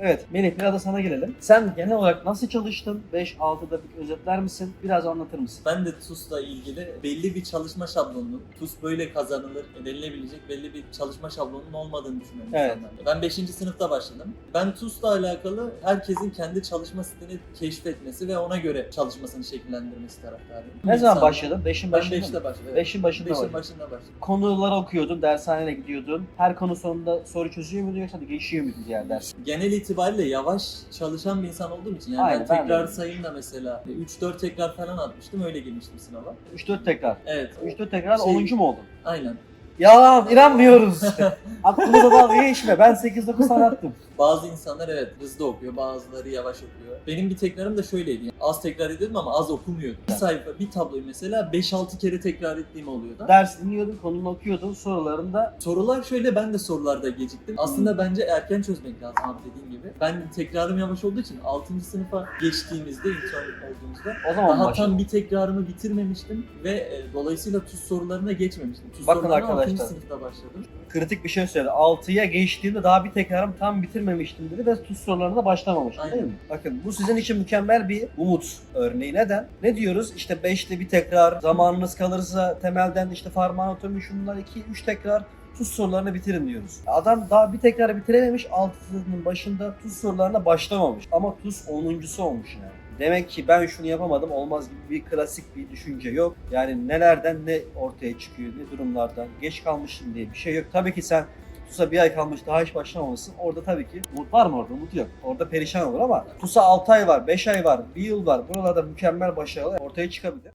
Evet Melih biraz da sana gelelim. Sen genel olarak nasıl çalıştın? 5-6'da bir özetler misin? Biraz anlatır mısın? Ben de TUS'la ilgili belli bir çalışma şablonunun, TUS böyle kazanılır, denilebilecek belli bir çalışma şablonunun olmadığını düşünüyorum Evet. insanlarda. Ben 5. sınıfta başladım. Ben TUS'la alakalı herkesin kendi çalışma stilini keşfetmesi ve ona göre çalışmasını şekillendirmesi taraftarıyım. Ne zaman başladın? 5'in Ben başında 5'te mı? başladım. 5'in başında başladın. başında başladım. Konuları okuyordun, dershaneye gidiyordun. Her konu sonunda soru çözüyor muydun yoksa geçiyor muydun diğer ders? Genel itibariyle yavaş çalışan bir insan olduğum için yani Aynen, ben ben tekrar de. sayım da mesela 3-4 tekrar falan atmıştım öyle girmiştim sınava. 3-4 tekrar. Evet 3-4 tekrar Şey- 10. mu oldun? aynen. Yalan, inanmıyoruz. Aklımıza dalga geçme. Ben 8-9 tane attım. Bazı insanlar evet hızlı okuyor, bazıları yavaş okuyor. Benim bir tekrarım da şöyleydi. Az tekrar ediyordum ama az okumuyordum. Bir sayfa, bir tabloyu mesela 5-6 kere tekrar ettiğim oluyordu. Ders dinliyordun, konunu okuyordun. Sorularında Sorular şöyle ben de sorularda geciktim. Aslında bence erken çözmek lazım abi dediğim gibi. Ben tekrarım yavaş olduğu için 6. sınıfa geçtiğimizde intern olduğumuzda o zaman daha başladın. tam bir tekrarımı bitirmemiştim ve e, dolayısıyla tuz sorularına geçmemiştim. Tuz Bakın sorularına arkadaşlar. 6. sınıfta başladım. Kritik bir şey söyledi. 6'ya geçtiğimde daha bir tekrarım tam bitirmemiştim dedi ve tuz sorularına da başlamamıştım Aynen. değil mi? Bakın bu sizin için mükemmel bir umut örneği. Neden? Ne diyoruz? İşte 5'te bir tekrar, zamanınız kalırsa temelden işte farmanotomi şunlar 2-3 tekrar tuz sorularını bitirin diyoruz. Adam daha bir tekrar bitirememiş, 6'nın başında tuz sorularına başlamamış. Ama tuz 10.sü olmuş yani. Demek ki ben şunu yapamadım olmaz gibi bir klasik bir düşünce yok. Yani nelerden ne ortaya çıkıyor, ne durumlardan geç kalmışım diye bir şey yok. Tabii ki sen TUS'a bir ay kalmış daha hiç başlamamışsın. Orada tabii ki umut var mı orada? Umut yok. Orada perişan olur ama TUS'a 6 ay var, 5 ay var, 1 yıl var. Buralarda mükemmel başarılar ortaya çıkabilir.